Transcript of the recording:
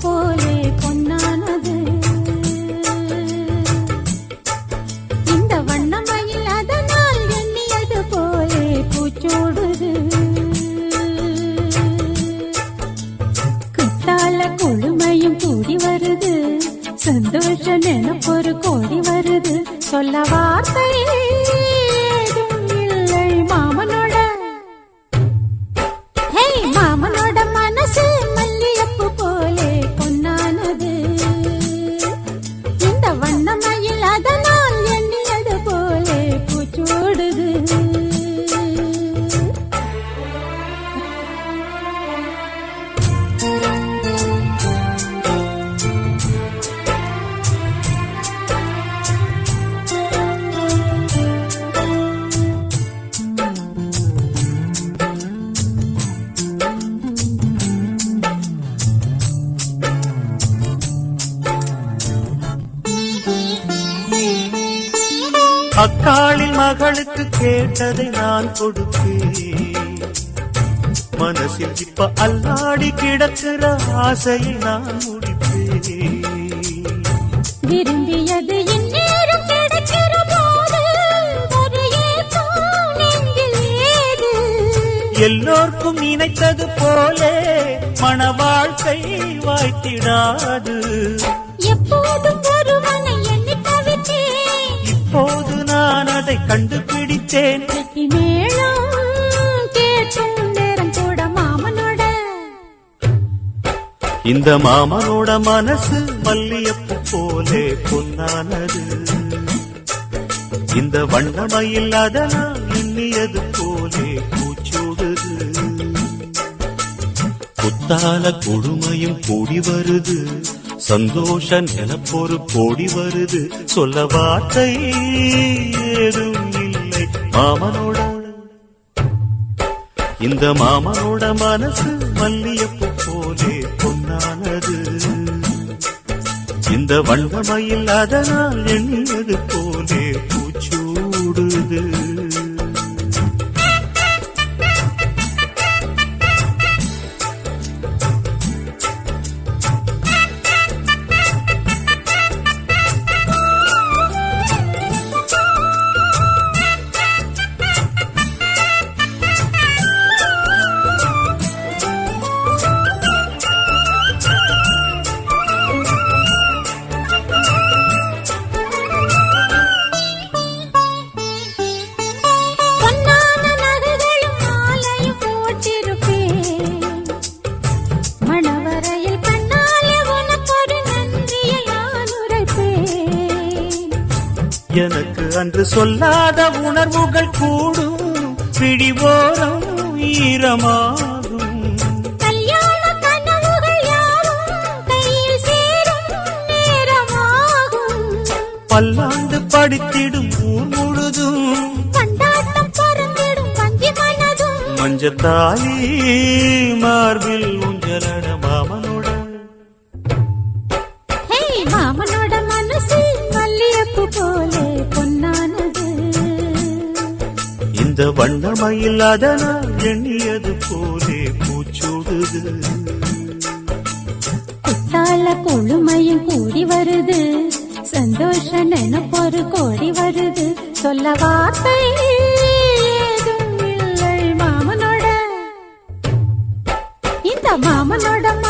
போலே பொன்னானது. இந்த வண்ணமயில் அதனால் எண்ணியது போலே பூச்சோடுது. குத்தால கொழுமையும் கூடி வருது. சந்தோஷம் சந்தோஷ ஒரு கோடி வருது. சொல்லவார் அக்காளின் மகளுக்கு கேட்டதை நான் கொடுத்தேன். மனசில் இப்ப அல்லாடி கிடக்கிற ஆசையை நான் முடிப்பேன் விரும்பியது எல்லோர்க்கும் நினைத்தது போலே மன வாழ்க்கை வாய்த்திடாது. மாமனோட. இந்த மாமனோட மனசு மல்லியப்பு போலே பொன்னானது. இந்த வண்ணமயில் அதனால் எண்ணியது போலே பூச்சூடுது. புத்தால கொடுமையும் கூடி வருது. சந்தோஷ நிலப்பொரு கோடி வருது. சொல்ல வார்த்தை ஏதும் மாமனோட இந்த மாமனோட மனசு மல்லியப்பு போலே பொன்னானது. இந்த வண்ணமையில் அதனால் எண்ணியது போலே பூச்சூடுது. எனக்கு அன்று சொல்லாத உணர்வுகள் கூடும். பிடிவோரம் ஈரமாகும். பல்லாண்டு படித்திடும் ஊர் முழுதும். மஞ்சத்தாலி மார்பில் உஞ்சலட மாமனோட மாமனோட மனசு மல்லியப்பு போலே. பொன்னானது. இந்த வண்ணமயில் அதனால் எண்ணியது போலே பூச்சூடுது. குத்தால குழுமையும் கூடி வருது. சந்தோஷ நினப்பொரு கோடி வருது. சொல்ல வார்த்தை மாமனோட. இந்த மாமனோட